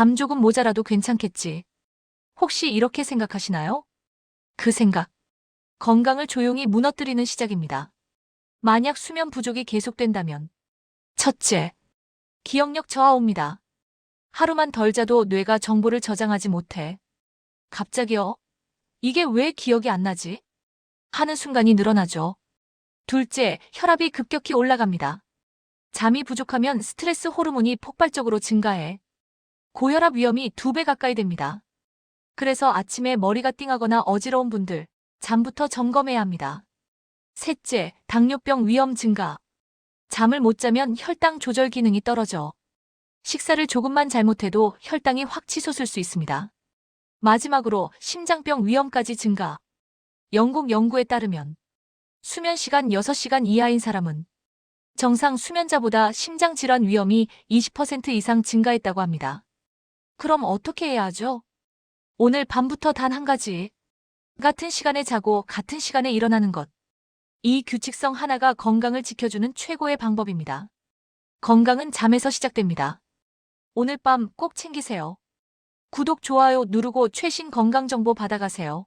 잠 조금 모자라도 괜찮겠지. 혹시 이렇게 생각하시나요? 그 생각. 건강을 조용히 무너뜨리는 시작입니다. 만약 수면 부족이 계속된다면. 첫째. 기억력 저하 옵니다. 하루만 덜 자도 뇌가 정보를 저장하지 못해. 갑자기요? 이게 왜 기억이 안 나지? 하는 순간이 늘어나죠. 둘째, 혈압이 급격히 올라갑니다. 잠이 부족하면 스트레스 호르몬이 폭발적으로 증가해. 고혈압 위험이 두배 가까이 됩니다. 그래서 아침에 머리가 띵하거나 어지러운 분들, 잠부터 점검해야 합니다. 셋째, 당뇨병 위험 증가. 잠을 못 자면 혈당 조절 기능이 떨어져. 식사를 조금만 잘못해도 혈당이 확 치솟을 수 있습니다. 마지막으로 심장병 위험까지 증가. 영국 연구에 따르면 수면 시간 6시간 이하인 사람은 정상 수면자보다 심장 질환 위험이 20% 이상 증가했다고 합니다. 그럼 어떻게 해야 하죠? 오늘 밤부터 단 한 가지. 같은 시간에 자고 같은 시간에 일어나는 것. 이 규칙성 하나가 건강을 지켜주는 최고의 방법입니다. 건강은 잠에서 시작됩니다. 오늘 밤 꼭 챙기세요. 구독, 좋아요 누르고 최신 건강 정보 받아가세요.